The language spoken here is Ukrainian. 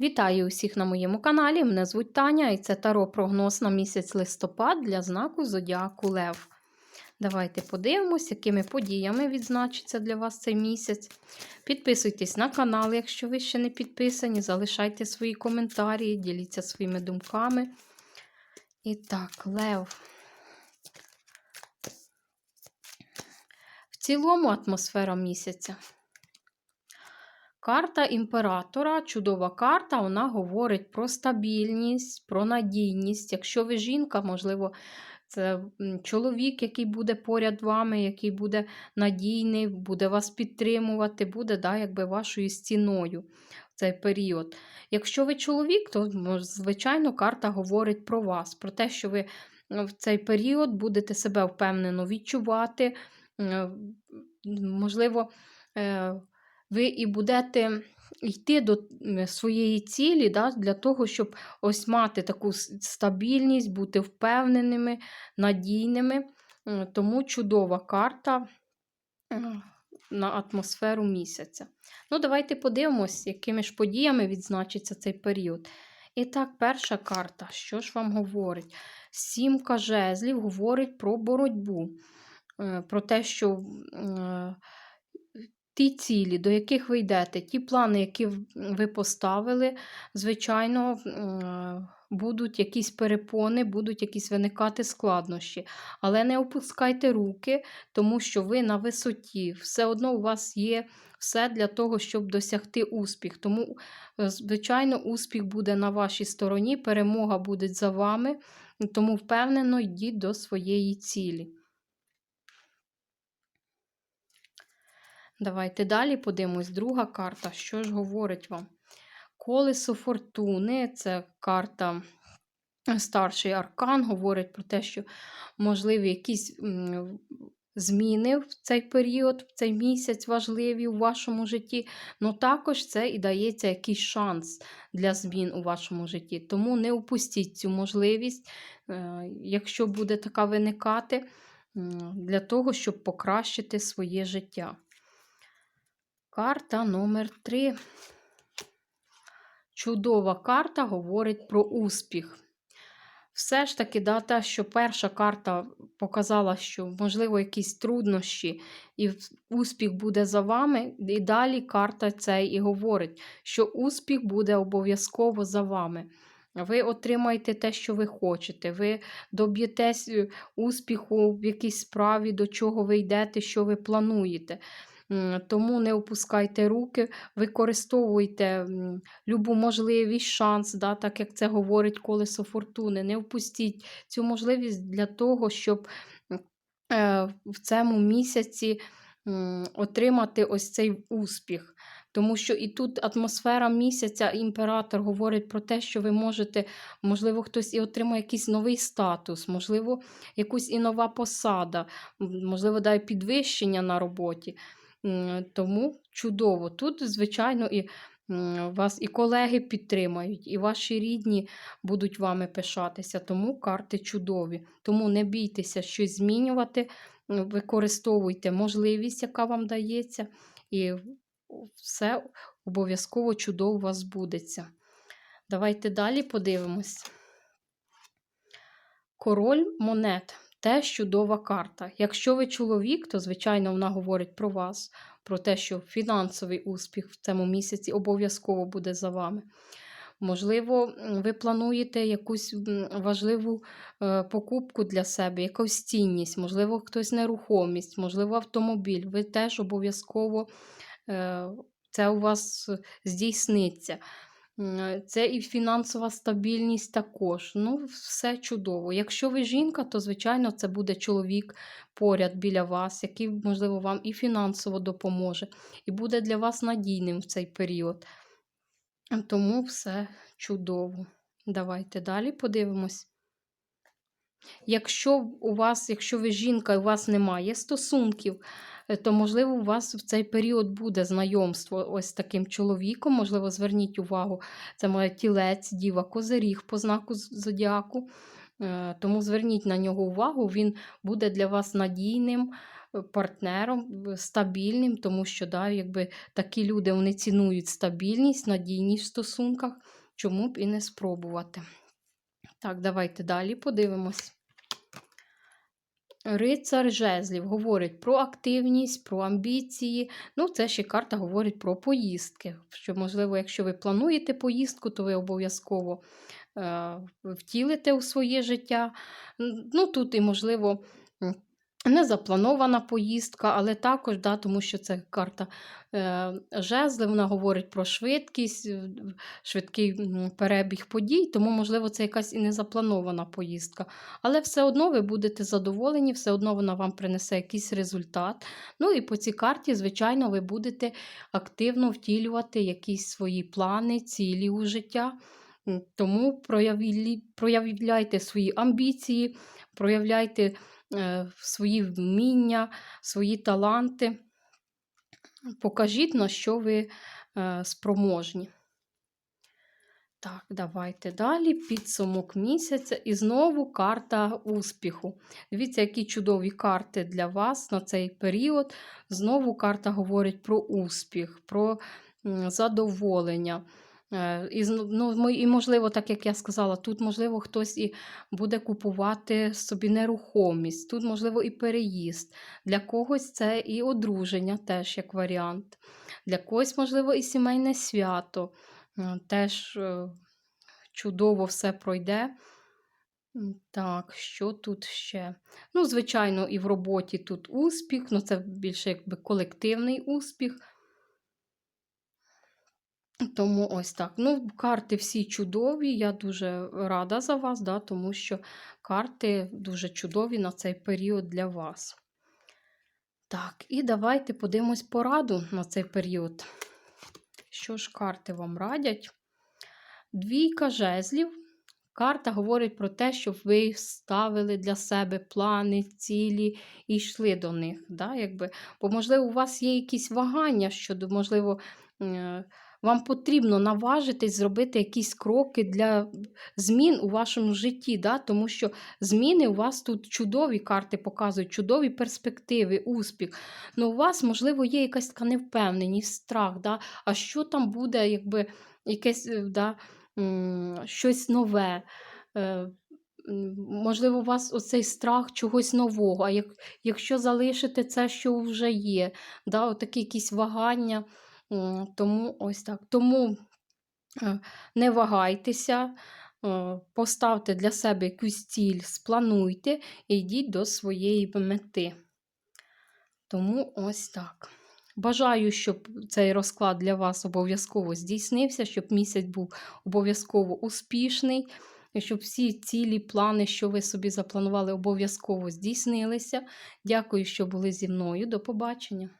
Вітаю усіх на моєму каналі. Мене звуть Таня і це таро прогноз на місяць листопад для знаку Зодіаку Лев. Давайте подивимось, якими подіями відзначиться для вас цей місяць. Підписуйтесь на канал, якщо ви ще не підписані. Залишайте свої коментарі, діліться своїми думками. І так, Лев. В цілому атмосфера місяця. Карта імператора, чудова карта, вона говорить про стабільність, про надійність. Якщо ви жінка, можливо, це чоловік, який буде поряд вами, який буде надійний, буде вас підтримувати, буде да, якби вашою стіною в цей період. Якщо ви чоловік, то, звичайно, карта говорить про вас, про те, що ви в цей період будете себе впевнено відчувати. Можливо, е, ви і будете йти до своєї цілі, да, для того, щоб ось мати таку стабільність, бути впевненими, надійними. Тому чудова карта на атмосферу місяця. Ну, Давайте подивимось, якими ж подіями відзначиться цей період. І так, перша карта, що ж вам говорить? Сімка жезлів говорить про боротьбу, е, про те, що ті цілі, до яких ви йдете, ті плани, які ви поставили, звичайно, будуть якісь перепони, будуть якісь виникати складнощі. Але не опускайте руки, тому що ви на висоті. Все одно у вас є все для того, щоб досягти успіх. Тому, е, звичайно, успіх буде на вашій стороні, перемога буде за вами, тому впевнено йдіть до своєї цілі. Давайте далі подивимось. Друга карта. Що ж говорить вам? Колесо фортуни це карта. Старший аркан говорить про те, що можливі якісь зміни в цей період, в цей місяць важливі у вашому житті. Ну також це і дається якийсь шанс для змін у вашому житті. Тому не упустіть цю можливість, е, якщо буде така виникати, для того, щоб покращити своє життя. Карта номер 3. Чудова карта говорить про успіх. Все ж таки, да, те, що перша карта показала, що, можливо, якісь труднощі, і успіх буде за вами. І далі карта це і говорить, що успіх буде обов'язково за вами. Ви отримаєте те, що ви хочете, ви доб'єтесь е, успіху в якійсь справі, до чого ви йдете, що ви плануєте. Тому не опускайте руки, використовуйте любу можливість, шанс, да, так як це говорить колесо фортуни. Не впустіть цю можливість для того, щоб е, в цьому місяці отримати ось цей успіх. Тому що і тут атмосфера місяця, імператор говорить про те, що ви можете, можливо, хтось і отримає якийсь новий статус, можливо, якусь і нова посада, можливо, дай підвищення на роботі. Тому чудово. Тут, звичайно, і вас і колеги підтримають, і ваші рідні будуть вами пишатися, тому карти чудові. Тому не бійтеся щось змінювати, використовуйте можливість, яка вам дається, і все обов'язково чудово у вас збудеться. Давайте далі подивимось. Король монет теж чудова карта. Якщо ви чоловік, то, звичайно, вона говорить про вас, про те, що фінансовий успіх в цьому місяці обов'язково буде за вами. Можливо, ви плануєте якусь важливу е, покупку для себе, якусь цінність, можливо, хтось нерухомість, можливо, автомобіль. Ви теж обов'язково е, це у вас здійсниться. Це і фінансова стабільність також. Ну, все чудово. Якщо ви жінка, то, звичайно, це буде чоловік поряд біля вас, який, можливо, вам і фінансово допоможе, і буде для вас надійним в цей період. Тому все чудово. Давайте далі подивимось. Якщо у вас, якщо ви жінка і у вас немає стосунків, Е, то, можливо, у вас в цей період буде знайомство ось таким чоловіком. Можливо, зверніть увагу, це має тілець, діва, козиріг по знаку зодіаку. Е, тому зверніть на нього увагу, він буде для вас надійним, е, партнером стабільним, тому що да, якби такі люди вони цінують стабільність, надійність в стосунках, чому б і не спробувати. Так, давайте далі подивимось. Рицар жезлів говорить про активність, про амбіції. Ну, це ще карта говорить про поїздки. Що, можливо, якщо ви плануєте поїздку, то ви обов'язково е, втілите у своє життя. Ну, тут і, можливо, м, не запланована поїздка, але також, да, тому що це карта е, жезли, вона говорить про швидкість, е, швидкий перебіг подій, тому, можливо, це якась і не запланована поїздка. Але все одно ви будете задоволені, все одно вона вам принесе якийсь результат. Ну і по цій карті, звичайно, ви будете активно втілювати якісь свої плани, цілі у життя. Тому проявляйте свої амбіції, проявляйте свої вміння, свої таланти. Покажіть, на що ви е, спроможні. Так, давайте далі. Підсумок місяця. І знову карта успіху. Дивіться, які чудові карти для вас на цей період. Знову карта говорить про успіх, про задоволення. Е, І, ну, і, можливо, так як я сказала, тут, можливо, хтось і буде купувати собі нерухомість, тут, можливо, і переїзд. Для когось це і одруження, теж як варіант. Для когось, можливо, і сімейне свято. Е, Теж е, чудово все пройде. Так, що тут ще? Ну, звичайно, і в роботі тут успіх, ну це більше якби колективний успіх. Тому ось так. Ну, карти всі чудові. Я дуже рада за вас, да, тому що карти дуже чудові на цей період для вас. Так, і давайте подивимось пораду на цей період. Що ж карти вам радять? Двійка жезлів. Карта говорить про те, щоб ви ставили для себе плани, цілі і йшли до них. Да, якби. Бо, можливо, у вас є якісь вагання щодо, можливо, е, вам потрібно наважитись зробити якісь кроки для змін у вашому житті, да, тому що зміни у вас тут чудові карти показують, чудові перспективи, успіх. Ну, у вас, можливо, є якась така невпевненість, страх, да, а що там буде, якби якесь е, да, щось нове. Е, Можливо, у вас оцей страх чогось нового, а як, якщо залишите це, що вже є, да, отакі якісь вагання. Тому ось так. Тому е, не вагайтеся, е, поставте для себе якусь ціль, сплануйте і йдіть до своєї мети. Тому ось так. Бажаю, щоб цей розклад для вас обов'язково здійснився, щоб місяць був обов'язково успішний, щоб всі цілі плани, що ви собі запланували, обов'язково здійснилися. Дякую, що були зі мною. До побачення.